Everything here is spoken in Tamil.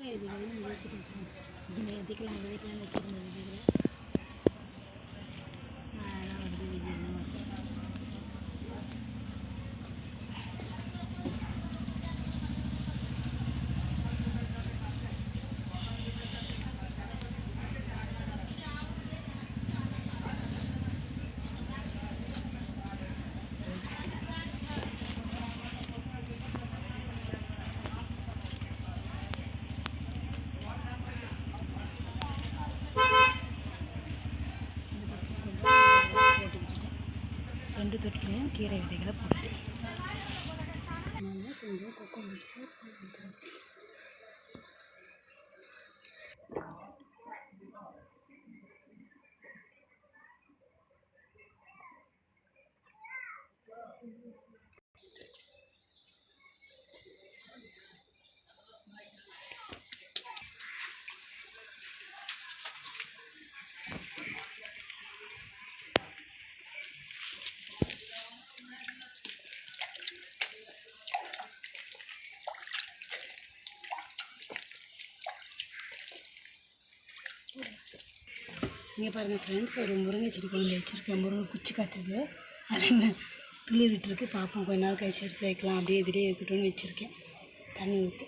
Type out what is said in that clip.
கீரை விதைகளும் இங்கே வச்சுருக்கேன் ஃப்ரெண்ட்ஸ் இதில் எதுக்கெல்லாம் விதைக்கெல்லாம் வச்சுருந்தேன் விதைகளை ரெண்டு தொட்டிலையும் கீரை விதைகளை போட்டு கொஞ்சம் கொக்கோ மிக்ஸை you. இங்கே பாருங்கள் ஃப்ரெண்ட்ஸ் ஒரு முருங்கை செடி கொண்டு வச்சுருக்கேன் முருங்கை குச்சி காய்ச்சது அதில் துளிர் விட்டுருக்கு. பார்ப்போம். கொஞ்ச நாள் கழிச்சு எடுத்து வைக்கலாம். அப்படியே இதிலே இருக்கட்டும்னு வச்சுருக்கேன். தண்ணி ஊற்றி